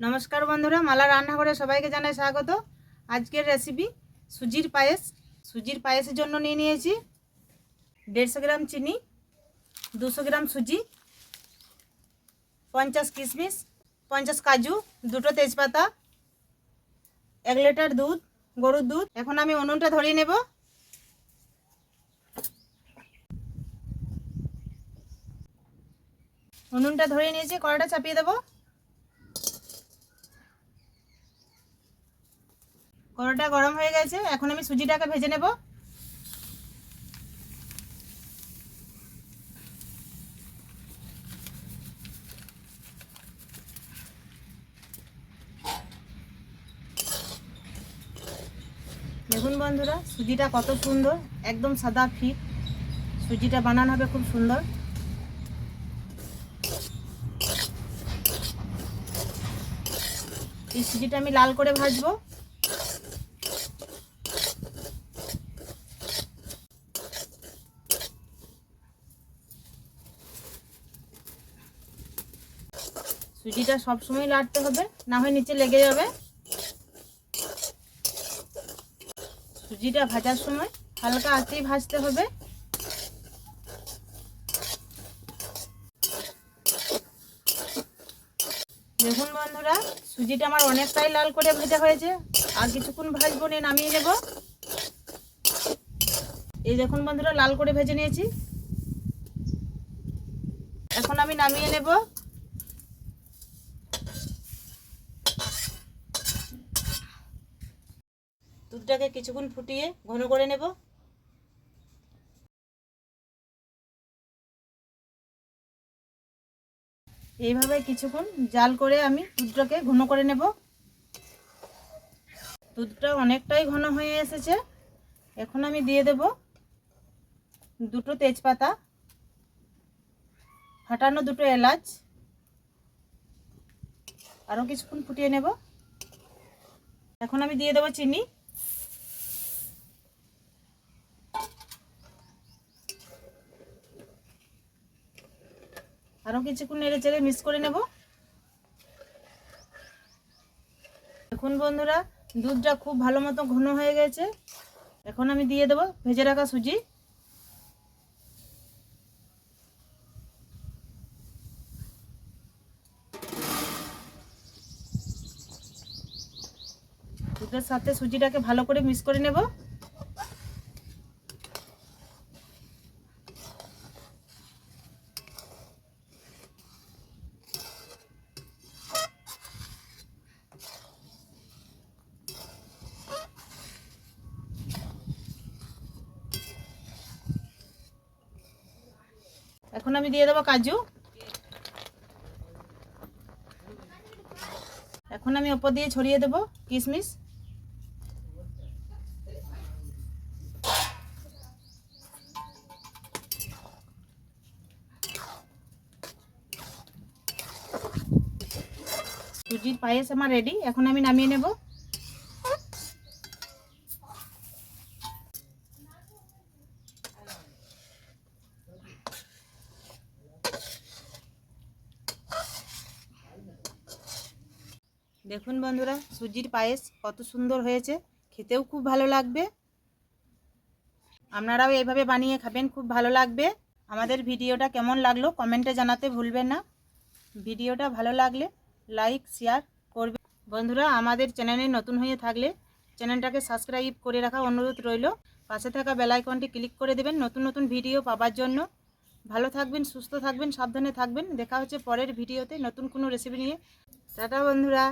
নমস্কার বন্ধুরা, মালা রান্নাঘরে সবাইকে জানাই স্বাগত। আজকের রেসিপি সুজির পায়েস। সুজির পায়েসের জন্য নিয়ে নিয়েছি দেড়শো গ্রাম চিনি, দুশো গ্রাম সুজি, পঞ্চাশ কিশমিশ, পঞ্চাশ কাজু, দুটো তেজপাতা, এক লিটার দুধ, গরুর দুধ। এখন আমি উনুনটা ধরিয়ে নেব। উনুনটা ধরিয়ে নিয়েছি কড়াটা চাপিয়ে দেবো। কড়াটা গরম হয়ে গেছে, এখন আমি সুজিটাকে ভেজে নেব। দেখুন বন্ধুরা, সুজিটা কত সুন্দর, একদম সাদা ফিট। সুজিটা বানানো হবে খুব সুন্দর। এই সুজিটা আমি লাল করে ভাজবো। সুজিটা সবসময় লাড়তে হবে, না হয় নিচে লেগে যাবে। সুজিটা ভাজার সময় হালকা আঁচেই ভাজতে হবে। দেখুন বন্ধুরা, সুজিটা আমার অনেকটাই লাল করে ভাজা হয়েছে। আর কিছুক্ষণ ভাজবো নিয়ে নামিয়ে নেব। এই দেখুন বন্ধুরা, লাল করে ভেজে নিয়েছি। এখন আমি নামিয়ে নেব। দুধটাকে কিছুক্ষণ ফুটিয়ে ঘন করে নেব। এইভাবে কিছুক্ষণ জাল করে আমি দুধটাকে ঘন করে নেব। দুধটা অনেকটাই ঘন হয়ে এসেছে। এখন আমি দিয়ে দেব দুটো তেজপাতা, ফাটানো দুটো এলাচ আরও কিছুক্ষণ ফুটিয়ে নেব। এখন আমি দিয়ে দেবো চিনি। আরও কিছুক্ষণ নেড়ে চেড়ে মিক্স করে নেব। এখন বন্ধুরা, দুধটা খুব ভালো মতো ঘন হয়ে গেছে। এখন আমি দিয়ে দেবো ভেজে রাখা সুজি। দুধের সাথে সুজিটাকে ভালো করে মিক্স করে নেব। এখন আমি দিয়ে দেবো কাজু। এখন আমি ওপর দিয়ে ছড়িয়ে দেবো কিশমিশ। সুজির পায়েস আমার রেডি এখন আমি নামিয়ে নেব। দেখুন বন্ধুরা, সুজির পায়েস কত সুন্দর হয়েছে। খেতেও খুব ভালো লাগবে। আপনারাও এইভাবে বানিয়ে খাবেন, খুব ভালো লাগবে। আমাদের ভিডিওটা কেমন লাগল কমেন্টে জানাতে ভুলবেন না। ভিডিওটা ভালো লাগলে লাইক, শেয়ার করবে বন্ধুরা, আমাদের চ্যানেলে নতুন হয়ে থাকলে চ্যানেলটাকে সাবস্ক্রাইব করে রাখা অনুরোধ রইল। পাশে থাকা বেল আইকনটি ক্লিক করে দেবেন নতুন নতুন ভিডিও পাবার জন্য। ভালো থাকবেন, সুস্থ থাকবেন, সাবধানে থাকবেন। দেখা হচ্ছে পরের ভিডিওতে নতুন কোনো রেসিপি নিয়ে। টাটা বন্ধুরা।